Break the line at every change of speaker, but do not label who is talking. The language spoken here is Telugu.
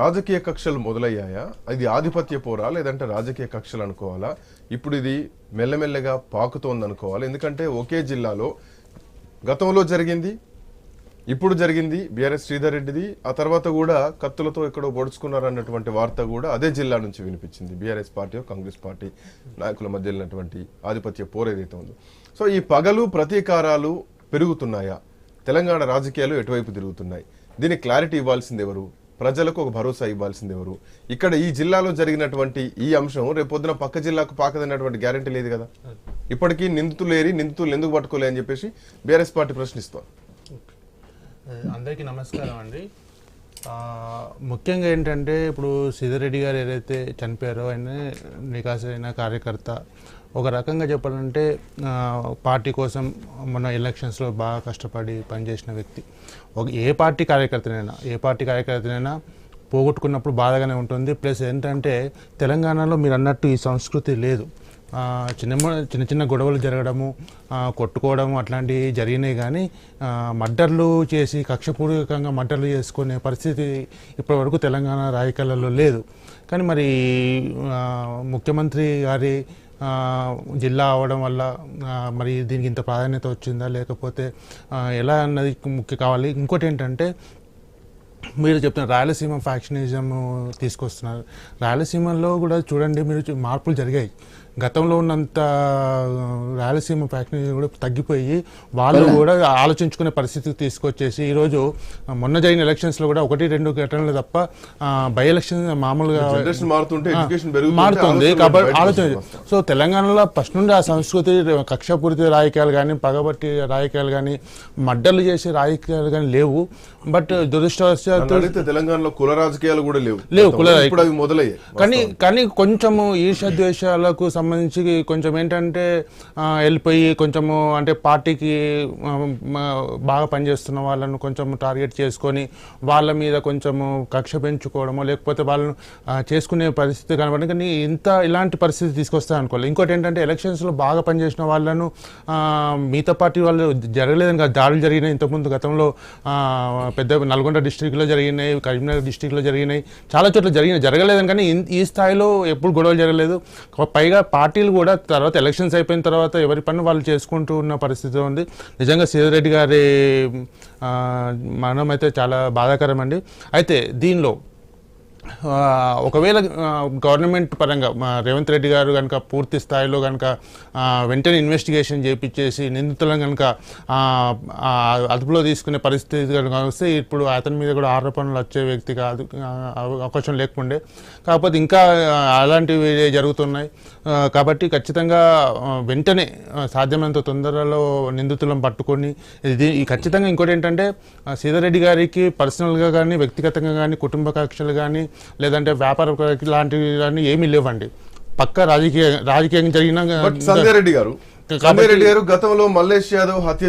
రాజకీయ కక్షలు మొదలయ్యాయా? ఇది ఆధిపత్య పోరా లేదంటే రాజకీయ కక్షలు అనుకోవాలా? ఇప్పుడు ఇది మెల్లమెల్లగా పాకుతోంది అనుకోవాలి ఎందుకంటే ఒకే జిల్లాలో గతంలో జరిగింది ఇప్పుడు జరిగింది బీఆర్ఎస్ శ్రీధర్ రెడ్డిది ఆ తర్వాత కూడా కత్తులతో ఎక్కడో పొడుచుకున్నారు అన్నటువంటి వార్త కూడా అదే జిల్లా నుంచి వినిపించింది. బీఆర్ఎస్ పార్టీ కాంగ్రెస్ పార్టీ నాయకుల మధ్య వెళ్ళినటువంటి ఆధిపత్య పోరు ఏదైతే ఉందో. సో ఈ పగలు ప్రతీకారాలు పెరుగుతున్నాయా? తెలంగాణ రాజకీయాలు ఎటువైపు తిరుగుతున్నాయి? దీనికి క్లారిటీ ఇవ్వాల్సింది ఎవరు? ప్రజలకు ఒక భరోసా ఇవ్వాల్సింది ఎవరు? ఇక్కడ ఈ జిల్లాలో జరిగినటువంటి ఈ అంశం రేపు పొద్దున పక్క జిల్లాకు పాకదన్నటువంటి గ్యారంటీ లేదు కదా? ఇప్పటికీ నిందితులు ఏరి నిందితులు ఎందుకు పట్టుకోలే అని చెప్పేసి బీఆర్ఎస్ పార్టీ ప్రశ్నిస్తాం
అందరికీ నమస్కారం అండి. ముఖ్యంగా ఏంటంటే ఇప్పుడు సిద్ధిరెడ్డి గారు ఏదైతే చనిపోయారో ఆయన నికాసైన కార్యకర్త. ఒక రకంగా చెప్పాలంటే పార్టీ కోసం మన ఎలక్షన్స్లో బాగా కష్టపడి పనిచేసిన వ్యక్తి. ఒక ఏ పార్టీ కార్యకర్తనైనా ఏ పార్టీ కార్యకర్తనైనా పోగొట్టుకున్నప్పుడు బాధగానే ఉంటుంది. ప్లస్ ఏంటంటే తెలంగాణలో మీరు అన్నట్టు ఈ సంస్కృతి లేదు. చిన్న చిన్న చిన్న గొడవలు జరగడము కొట్టుకోవడము అట్లాంటివి జరిగినాయి కానీ మడ్డర్లు చేసి కక్షపూర్వకంగా మడ్డర్లు చేసుకునే పరిస్థితి ఇప్పటివరకు తెలంగాణ రాయకళ్ళలో లేదు. కానీ మరి ముఖ్యమంత్రి గారి జిల్లా అవడం వల్ల మరి దీనికి ఇంత ప్రాధాన్యత వచ్చిందా? లేకపోతే ఎలా అన్నది ముఖ్య కావాలి. ఇంకోటి ఏంటంటే మీరు చెప్తున్న రాయలసీమ ఫ్యాక్షనిజం తీసుకొస్తున్నారు. రాయలసీమలో కూడా చూడండి మీరు మార్పులు జరిగాయి. గతంలో ఉన్నంత రాయలసీమ ఫ్యాక్షనిజం కూడా తగ్గిపోయి వాళ్ళు కూడా ఆలోచించుకునే పరిస్థితికి తీసుకొచ్చేసి ఈరోజు మొన్న జరిగిన ఎలక్షన్స్లో కూడా ఒకటి రెండు ఘటనలు తప్ప బై ఎలక్షన్ మామూలుగా మారుతుంది కాబట్టి ఆలోచన. సో తెలంగాణలో ఫస్ట్ నుండి ఆ సంస్కృతి కక్షపూరిత రాజకీయాలు కానీ పగబట్టి రాజకీయాలు కానీ మడ్డలు చేసే రాజకీయాలు కానీ లేవు బట్ దురదృష్టవశాత్తు
తెలంగాణలో కుల రాజకీయాలు కూడా లేవు
లేవు, కుల
గతంలో. ఇప్పుడు అవి మొదలయ్యాయి
కానీ కానీ కొంచెము ఈర్ష్య ద్వేషాలకు సంబంధించి కొంచెం ఏంటంటే వెళ్ళిపోయి కొంచెము అంటే పార్టీకి బాగా పనిచేస్తున్న వాళ్ళను కొంచెం టార్గెట్ చేసుకొని వాళ్ళ మీద కొంచెము కక్ష పెంచుకోవడమో లేకపోతే వాళ్ళను చేసుకునే పరిస్థితి కనబడి కానీ ఇంత ఇలాంటి పరిస్థితి తీసుకొస్తాయి అనుకోవాలి ఇంకోటి ఏంటంటే ఎలక్షన్స్లో బాగా పనిచేసిన వాళ్ళను మిగతా పార్టీ వాళ్ళు జరగలేదని కాదు. దాడులు జరిగినాయి ఇంతకుముందు గతంలో పెద్ద నల్గొండ డిస్టిక్లో జరిగినాయి కరీంనగర్ డిస్టిక్లో జరిగినాయి. చాలా చోట్ల జరిగినాయి. జరగలేదని కానీ ఈ స్థాయిలో ఎప్పుడు గొడవలు జరగలేదు. పైగా పార్టీలు కూడా తర్వాత ఎలక్షన్స్ అయిపోయిన తర్వాత ఎవరి పని వాళ్ళు చేసుకుంటూ ఉన్న పరిస్థితి ఉంది. నిజంగా సీతారెడ్డి గారి మరణం అయితే చాలా బాధాకరం అండి అయితే దీనిలో ఒకవేళ గవర్నమెంట్ పరంగా రేవంత్ రెడ్డి గారు కనుక పూర్తి స్థాయిలో కనుక వెంటనే ఇన్వెస్టిగేషన్ చేపించేసి నిందితులను కనుక అదుపులో తీసుకునే పరిస్థితి కనుక వస్తే ఇప్పుడు అతని మీద కూడా ఆరోపణలు వచ్చే వ్యక్తి కాదు అవకాశం లేకుండే. కాకపోతే ఇంకా అలాంటివి జరుగుతున్నాయి. కాబట్టి ఖచ్చితంగా వెంటనే సాధ్యమైనంత తొందరలో నిందితులను పట్టుకొని ఇది ఖచ్చితంగా ఇంకోటి ఏంటంటే సీతారెడ్డి గారికి పర్సనల్గా కానీ వ్యక్తిగతంగా కానీ కుటుంబ కక్షలు కానీ లేదంటే వ్యాపార లాంటివి కానీ ఏమీ లేవండి. పక్క రాజకీయ రాజకీయంగా జరిగిన
సంజయ్ రెడ్డి గారు. సంజయ్ రెడ్డి గారు గతంలో మల్లేష్ యాదవ్ హత్య